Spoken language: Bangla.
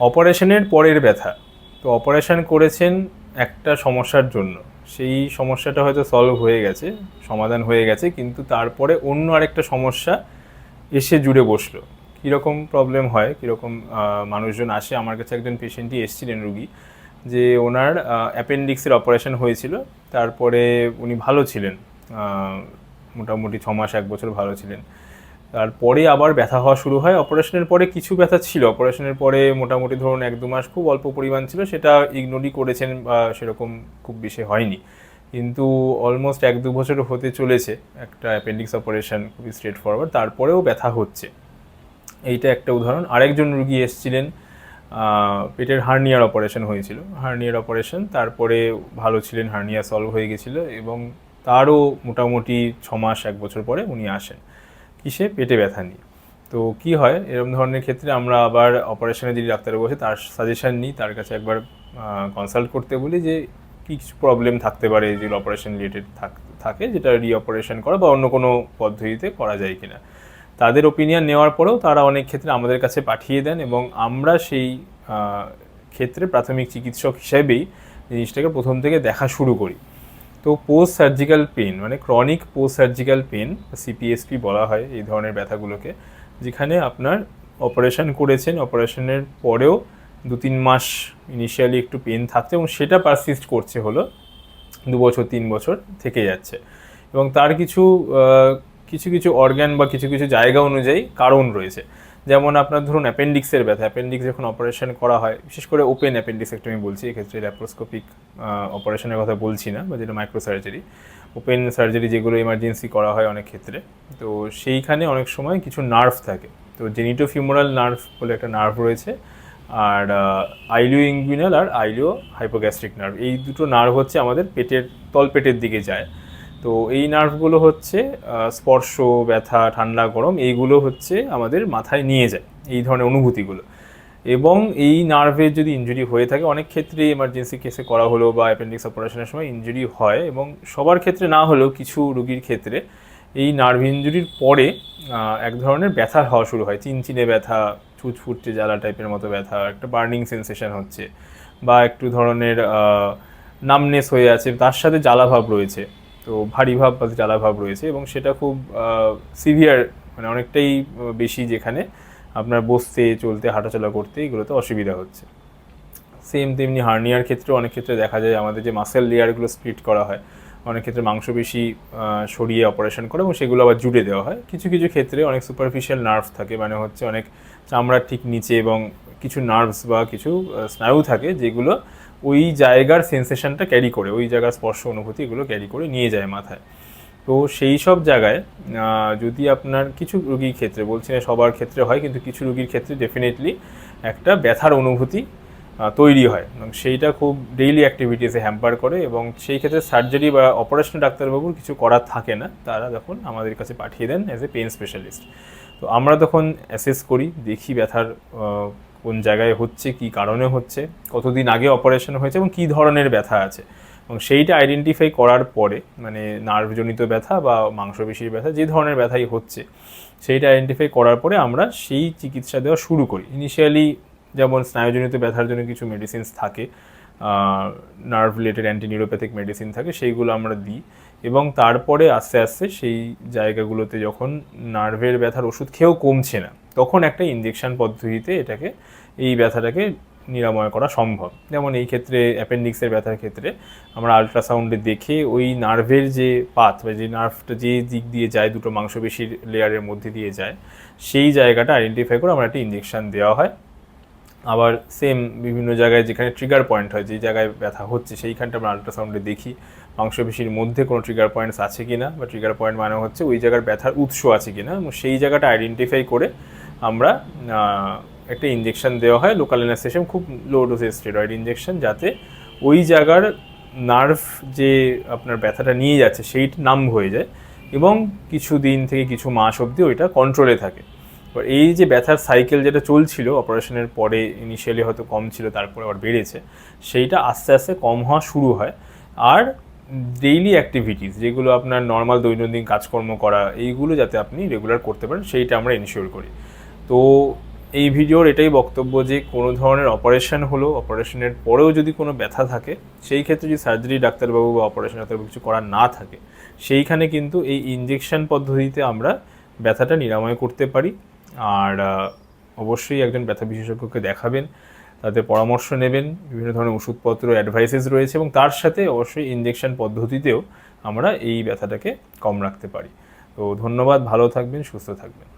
অপারেশনের পরের ব্যথা। তো অপারেশন করেছেন একটা সমস্যার জন্য। সেই সমস্যাটা হয়তো সলভ হয়ে গেছে, সমাধান হয়ে গেছে, কিন্তু তারপরে অন্য আরেকটা সমস্যা এসে জুড়ে বসল। কীরকম প্রবলেম হয়, কীরকম মানুষজন আসে, আমার কাছে একজন পেশেন্টই এসেছিলেন, রুগী, যে ওনার অ্যাপেন্ডিক্সের অপারেশন হয়েছিল, তারপরে উনি ভালো ছিলেন মোটামুটি ছ মাস, এক বছর ভালো ছিলেন। তারপরে আবার ব্যথা হওয়া শুরু হয়। অপারেশনের পরে কিছু ব্যথা ছিল। অপারেশনের পরে মোটামুটি ধরুন এক দু মাস খুব অল্প পরিমাণ ছিল, সেটা ইগনোরই করেছেন বা সেরকম খুব বেশি হয়নি। কিন্তু অলমোস্ট এক দু বছর হতে চলেছে একটা অ্যাপেন্ডিক্স অপারেশন খুবই স্ট্রেট ফরওয়ার্ড তারপরেও ব্যথা হচ্ছে। এইটা একটা উদাহরণ। আরেকজন রুগী এসেছিলেন পেটের হার্নিয়ার অপারেশন হয়েছিল। হার্নিয়ার অপারেশন তারপরে ভালো ছিলেন হার্নিয়া সলভ হয়ে গেছিল এবং তারও মোটামুটি ছ মাস, এক বছর পরে উনি আসেন। কিসে? পেটে ব্যথা নিয়ে। তো কি হয়? এরকম ধরনের ক্ষেত্রে আমরা আবার অপারেশনে যদি ডাক্তার বসে তার সাজেশান নিই, তার কাছে একবার কনসাল্ট করতে বলি যে কি কিছু প্রবলেম থাকতে পারে যেগুলো অপারেশন রিলেটেড থাকে যেটা রি অপারেশন করা বা অন্য কোনো পদ্ধতিতে করা যায় কিনা। তাদের ওপিনিয়ন নেওয়ার পরেও তারা অনেক ক্ষেত্রে আমাদের কাছে পাঠিয়ে দেন এবং আমরা সেই ক্ষেত্রে প্রাথমিক চিকিৎসক হিসেবেই জিনিসটাকে প্রথম থেকে দেখা শুরু করি। তো পোস্ট সার্জিক্যাল পেন মানে chronic post surgical pain CPSP বলা হয় এই ধরনের ব্যথাগুলোকে, যেখানে আপনার অপারেশন করেছেন অপারেশনের পরেও দু তিন মাস ইনিশিয়ালি একটু পেন থাকছে এবং সেটা পারসিস্ট করছে হলো দু বছর, তিন বছর থেকে যাচ্ছে। এবং তার কিছু কিছু কিছু অর্গ্যান বা কিছু কিছু জায়গা অনুযায়ী কারণ রয়েছে। যেমন আপনার ধরুন অ্যাপেন্ডিক্সের ব্যথা অ্যাপেন্ডিক্স যখন অপারেশন করা হয়, বিশেষ করে ওপেন অ্যাপেন্ডিক্স একটা আমি বলছি, এক্ষেত্রে ল্যাপ্রোস্কোপিক অপারেশনের কথা বলছি না, বা যেটা মাইক্রো সার্জারি ওপেন সার্জারি যেগুলো এমার্জেন্সি করা হয় অনেক ক্ষেত্রে। তো সেইখানে অনেক সময় কিছু নার্ভ থাকে। তো জেনিটোফিউমোরাল নার্ভ বলে একটা নার্ভ রয়েছে, আর আইলিও ইঙ্গুইনাল আর আইলিও হাইপোগ্যাস্ট্রিক নার্ভ এই দুটো নার্ভ হচ্ছে আমাদের পেটের, তলপেটের দিকে যায়। তো এই নার্ভগুলো হচ্ছে স্পর্শ, ব্যথা, ঠান্ডা, গরম, এইগুলো হচ্ছে আমাদের মাথায় নিয়ে যায়, এই ধরনের অনুভূতিগুলো। এবং এই নার্ভের যদি ইনজুরি হয়ে থাকে, অনেক ক্ষেত্রেই এমার্জেন্সি কেসে করা হলো বা অ্যাপেন্ডিক্স অপারেশনের সময় ইনজুরি হয় এবং সবার ক্ষেত্রে না হলেও কিছু রুগীর ক্ষেত্রে এই নার্ভ ইনজুরির পরে এক ধরনের ব্যথা হওয়া শুরু হয়। চিনচিনে ব্যথা ছুঁচ ফুটছে জ্বালা টাইপের মতো ব্যথা, একটা বার্নিং সেন্সেশন হচ্ছে বা একটু ধরনের নামনেস হয়ে আছে, তার সাথে জ্বালাভাব রয়েছে। তো ভারী ভাব বা জ্বালাভাব রয়েছে এবং সেটা খুব সিভিয়ার মানে অনেকটাই বেশি যেখানে আপনার বসতে, চলতে, হাঁটাচলা করতে এগুলোতে অসুবিধা হচ্ছে। সেম তেমনি হার্নিয়ার ক্ষেত্রে অনেক ক্ষেত্রে দেখা যায় আমাদের যে মাসেল লেয়ারগুলো স্প্লিট করা হয়, অনেক ক্ষেত্রে মাংসপেশি সরিয়ে অপারেশন করে এবং সেগুলো আবার জুড়ে দেওয়া হয়। কিছু কিছু ক্ষেত্রে অনেক সুপারফিশিয়াল নার্ভ থাকে মানে হচ্ছে অনেক চামড়ার ঠিক নিচে এবং কিছু নার্ভস বা কিছু স্নায়ু থাকে যেগুলো ওই জায়গার সেন্সেশনটা ক্যারি করে, ওই জায়গার স্পর্শ অনুভূতি এগুলো ক্যারি করে নিয়ে যায় মাথায়। তো সেই সব জায়গায় যদি আপনার কিছু রুগীর ক্ষেত্রে, বলছি না সবার ক্ষেত্রে হয়, কিন্তু কিছু রোগীর ক্ষেত্রে ডেফিনেটলি একটা ব্যথার অনুভূতি তৈরি হয়। এবং সেইটা খুব ডেইলি অ্যাক্টিভিটিসে হ্যাম্পার করে এবং সেই ক্ষেত্রে সার্জারি বা অপারেশন ডাক্তারবাবুর কিছু করার থাকে না, তারা তখন আমাদের কাছে পাঠিয়ে দেন অ্যাজ এ পেন স্পেশালিস্ট তো আমরা তখন অ্যাসেস করি, দেখি ব্যথার কোন জায়গায় হচ্ছে, কি কারণে হচ্ছে, কতদিন আগে অপারেশন হয়েছে এবং কী ধরনের ব্যথা আছে। এবং সেইটা আইডেন্টিফাই করার পরে মানে নার্ভজনিত ব্যথা বা মাংসপেশির ব্যথা, যে ধরনের ব্যথাই হচ্ছে, সেইটা আইডেন্টিফাই করার পরে আমরা সেই চিকিৎসা দেওয়া শুরু করি। ইনিশিয়ালি যেমন স্নায়ুজনিত ব্যথার জন্য কিছু মেডিসিনস থাকে nerve related anti neuropathic medicine থাকে, সেইগুলো আমরা দিই এবং তারপরে আস্তে আস্তে সেই জায়গাগুলোতে যখন নার্ভের ব্যথার ওষুধ খেয়েও কমছে না তখন একটা ইঞ্জেকশন পদ্ধতিতে এটাকে, এই ব্যথাটাকে নিরাময় করা সম্ভব। যেমন এই ক্ষেত্রে অ্যাপেন্ডিক্সের ব্যথার ক্ষেত্রে আমরা আলট্রাসাউন্ডে দেখে ওই নার্ভের যে পাথ বা যে নার্ভটা যে দিক দিয়ে যায়, দুটো মাংসপেশির লেয়ারের মধ্যে দিয়ে যায়, সেই জায়গাটা আইডেন্টিফাই করে আমরা একটা ইঞ্জেকশন দেওয়া হয়। আবার সেম বিভিন্ন জায়গায় যেখানে ট্রিগার পয়েন্ট হয়, যে জায়গায় ব্যথা হচ্ছে, সেইখানটা আমরা আলট্রাসাউন্ডে দেখি, মাংসপেশির মধ্যে কোনো ট্রিগার পয়েন্টস আছে কি না বা ট্রিগার পয়েন্ট মানে হচ্ছে ওই জায়গার ব্যথার উৎস আছে কিনা, এবং সেই জায়গাটা আইডেন্টিফাই করে আমরা একটা ইঞ্জেকশন দেওয়া হয় লোকাল অ্যানাস্থেশন খুব লো ডোজের স্টেরয়েড ইঞ্জেকশন যাতে ওই জায়গার নার্ভ যে আপনার ব্যথাটা নিয়ে যাচ্ছে সেইটা নাম হয়ে যায় এবং কিছু দিন থেকে কিছু মাস অবধি ওইটা কন্ট্রোলে থাকে। এবার এই যে ব্যথার সাইকেল যেটা চলছিল অপারেশনের পরে ইনিশিয়ালি হয়তো কম ছিল, তারপরে আবার বেড়েছে, সেইটা আস্তে আস্তে কম হওয়া শুরু হয়। আর ডেইলি অ্যাক্টিভিটিস যেগুলো আপনার নর্মাল দৈনন্দিন কাজকর্ম করা, এইগুলো যাতে আপনি রেগুলার করতে পারেন, সেইটা আমরা এনশিওর করি। তো এই ভিডিওর এটাই বক্তব্য যে কোনো ধরনের অপারেশন হলো অপারেশনের পরেও যদি কোনো ব্যথা থাকে, সেই ক্ষেত্রে যদি সার্জারি ডাক্তারবাবু বা অপারেশন ডাক্তারবাবু কিছু করার না থাকে, সেইখানে কিন্তু এই ইনজেকশন পদ্ধতিতে আমরা ব্যথাটা নিরাময় করতে পারি। আর অবশ্যই একজন ব্যথা বিশেষজ্ঞকে দেখাবেন, তাদের পরামর্শ নেবেন, বিভিন্ন ধরনের ওষুধপত্র অ্যাডভাইসেস রয়েছে এবং তার সাথে অবশ্যই ইনজেকশন পদ্ধতিতেও আমরা এই ব্যথাটাকে কম রাখতে পারি। তো ধন্যবাদ, ভালো থাকবেন, সুস্থ থাকবেন।